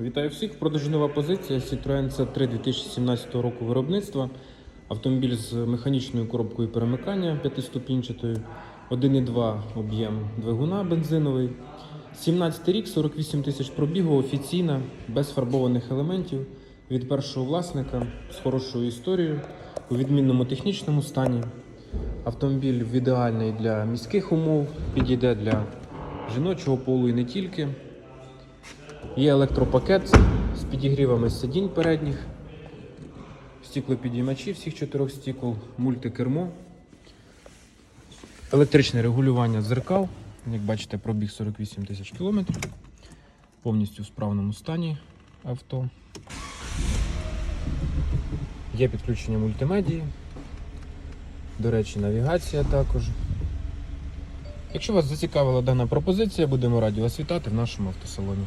Вітаю всіх. В продажу нова позиція Citroen C3 2017 року виробництва. Автомобіль з механічною коробкою перемикання п'ятиступінчатою, 1,2 об'єм двигуна бензиновий. 17 рік, 48 тисяч пробігу, офіційна, без фарбованих елементів від першого власника з хорошою історією, у відмінному технічному стані. Автомобіль ідеальний для міських умов, підійде для жіночого полу і не тільки. Є електропакет з підігрівами сидінь передніх, стіклопідіймачі всіх чотирьох стікол, мультикермо, електричне регулювання дзеркал. Як бачите, пробіг 48 тисяч кілометрів. Повністю в справному стані авто. Є підключення мультимедії. До речі, навігація також. Якщо вас зацікавила дана пропозиція, будемо раді вас вітати в нашому автосалоні.